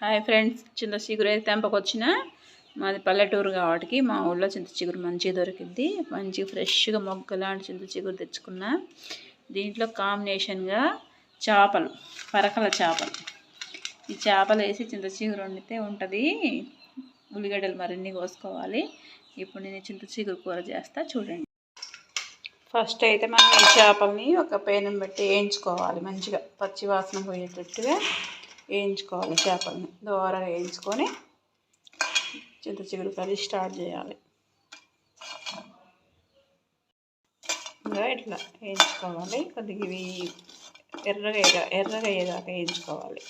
Hi friends చింత చిగురు అయితే తెంపకొచ్చిన మాది పల్లెటూరు కాబట్టి మా ఊళ్ళో చింత చిగురు మంచిగా దొరికింది మంచిగా ఫ్రెష్గా మొగ్గలాంటి చింత చిగురు తెచ్చుకున్నా. దీంట్లో కాంబినేషన్గా చేపలు పరకల చేపలు. ఈ చేపలు వేసి చింత చిగురు వండితే ఉంటుంది. ఉల్లిగడ్డలు మరిన్ని కోసుకోవాలి. ఇప్పుడు నేను చింత చిగురు కూర చేస్తా చూడండి. ఫస్ట్ అయితే మనం ఈ చేపల్ని ఒక పేనం పెట్టి వేయించుకోవాలి మంచిగా పచ్చి వాసన పోయేటట్టుగా. వేయించుకోవాలి చేపల్ని. దోరగా వేయించుకొని చింత చిగురు కర్రీ స్టార్ట్ చేయాలి. ఇంకా ఇట్లా వేయించుకోవాలి. కొద్దిగా ఇవి ఎర్రగా ఎర్రగా అయ్యేదాకా వేయించుకోవాలి.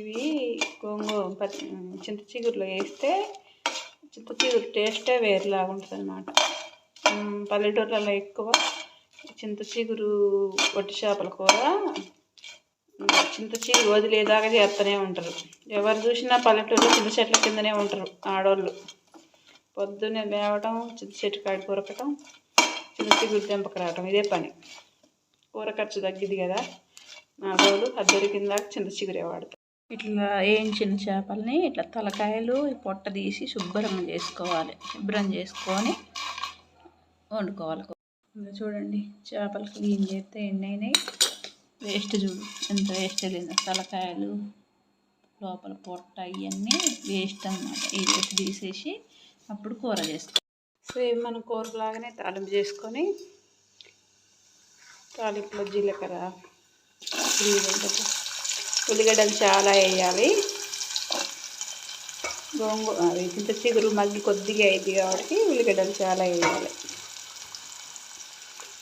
ఇవి గోంగూ చింత చిగురులో వేస్తే చింత చిగురు టేస్టే వేరేలాగా ఉంటుంది అన్నమాట పల్లెటూర్లలో ఎక్కువ చింత చిగురు వట్టి చేపల కూర. చింత చిగురు వదిలేదాకా చేస్తూనే ఉంటారు. ఎవరు చూసినా పల్లెటూరులో చింత చెట్ల కిందనే ఉంటారు ఆడవాళ్ళు పొద్దున్నే మేవటం చింత చెట్టు కాడి కూరకటం చింత చిగురు తెంపక రావటం ఇదే పని. కూర ఖర్చు తగ్గిద్ది కదా. నా రోజులు అది కింద చింత చిగురే వాడతారు ఇట్లా వేయించిన చేపల్ని ఇట్లా తలకాయలు పొట్ట తీసి శుభ్రంగా చేసుకోవాలి. శుభ్రం చేసుకొని వండుకోవాలి. చూడండి చేపలు క్లీన్ చేస్తే ఎన్నైనాయి? వేస్ట్ చూడు ఎంత వేస్ట్ లేదు తలకాయలు లోపల పొట్ట ఇవన్నీ వేస్ట్ అనమాట ఈ వేస్ట్ తీసేసి అప్పుడు కూర చేసుకో సేమ్ మన కూరలాగానే తాలింపు చేసుకొని తాలింపులో జీలకర్ర ఉల్లిగడ్డలు ఉల్లిగడ్డలు చాలా వేయాలి. గోంగూర అవి ఇంత చిగురు మగ్గి కొద్దిగా అయింది కాబట్టి ఉల్లిగడ్డలు చాలా వేయాలి.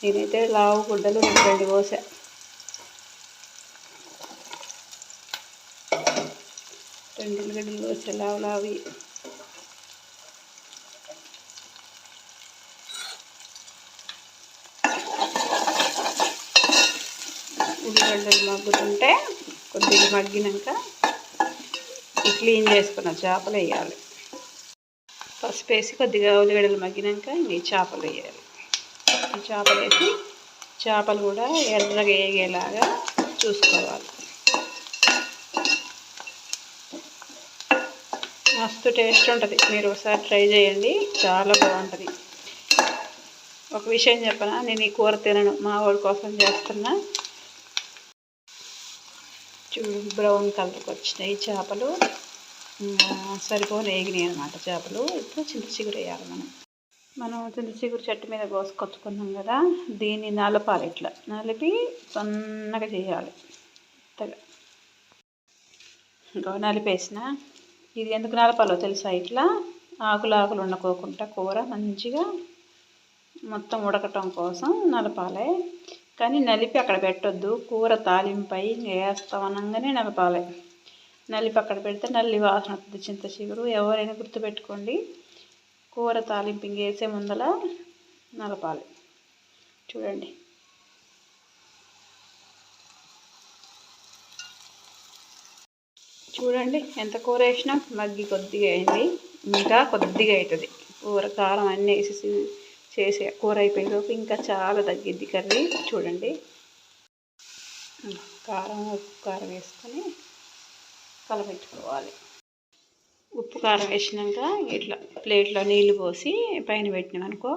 నేనైతే లావు గుడ్డలు రెండు రెండు కోసా. రెండు ఉల్లిగడ్డలు కోసా లావు లావి. ఉల్లిగడ్డలు మగ్గుతుంటే కొద్దిగా మగ్గినాక క్లీన్ చేసుకున్న చేపలు వేయాలి. పసుపు వేసి కొద్దిగా ఉల్లిగడ్డలు మగ్గినాక ఇంక చేపలు వేయాలి. చేపలు వేసి చేపలు కూడా ఎర్రగా వేగేలాగా చూసుకోవాలి. మస్తు టేస్ట్ ఉంటుంది. మీరు ఒకసారి ట్రై చేయండి. చాలా బాగుంటుంది. ఒక విషయం చెప్పనా? నేను ఈ కూర తినను. మా వాడి కోసం చేస్తున్నా. చూడు బ్రౌన్ కలర్కి వచ్చినాయి చేపలు. సరిపోని వేగినాయి అనమాట చేపలు. ఇప్పుడు చింత చిగురు వేయాలి మనం. మనం చింత చిగురు చెట్టు మీద కోసుకొచ్చుకున్నాం కదా దీన్ని నలపాలి ఇట్లా నలిపి సన్నగా చేయాలి. ఇంకా నలిపేసిన. ఇది ఎందుకు నలపాలో తెలుసా ఇట్లా? ఆకులు ఆకులు ఉండకోకుండా కూర మంచిగా మొత్తం ఉడకటం కోసం నలపాలి. కానీ నలిపి అక్కడ పెట్టొద్దు. కూర తాలింపై వేస్తామనగానే నలపాలి. నలిపి అక్కడ పెడితే నల్లి వాసన వస్తుంది చింత చిగురు. ఎవరైనా గుర్తుపెట్టుకోండి. కూర తాలింపు ఇంకేసే ముందల నలపాలి. చూడండి. చూడండి ఎంత కూర వేసినా మగ్గి కొద్దిగా అయింది. ఇంకా కొద్దిగా అవుతుంది కూర కారం అన్నీ వేసేసి చేసే కూర అయిపోయేలోపు ఇంకా చాలా తగ్గిద్ది కర్రీ. చూడండి. కారం ఉప్పు కారం వేసుకొని కలపెట్టుకోవాలి. ఉప్పు కారం వేసినాక ఇట్లా ప్లేట్లో నీళ్ళు పోసి పైన పెట్టినామనుకో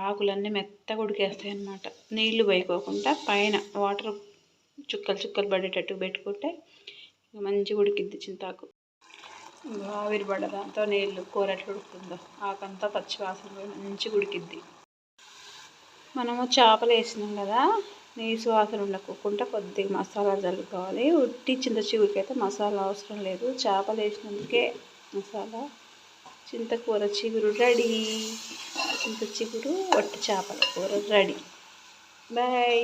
ఆకులన్నీ మెత్తగా ఉడికేస్తాయి అన్నమాట. నీళ్ళు పోయికోకుండా పైన వాటర్ చుక్కలు చుక్కలు పడేటట్టు పెట్టుకుంటే మంచిగా ఉడికిద్ది చింతాకు. ఆవిరి పడదాంతో నీళ్ళు కూర ఎట్లా ఉడుకుతుందో ఆకంతా పచ్చివాసన మంచిగా ఉడికిద్ది. మనము చేపలు వేసినాం కదా నీసు వాసన ఉండకోకుండా కొద్దిగా మసాలా చల్లుకోవాలి ఉట్టి చింత చిగురికైతే మసాలా అవసరం లేదు. చేపలు వేసినందుకే మసాలా చింతకూర చిగురు రెడీ. చింత చిగురు వట్టి చేపల కూర రెడీ. బాయ్.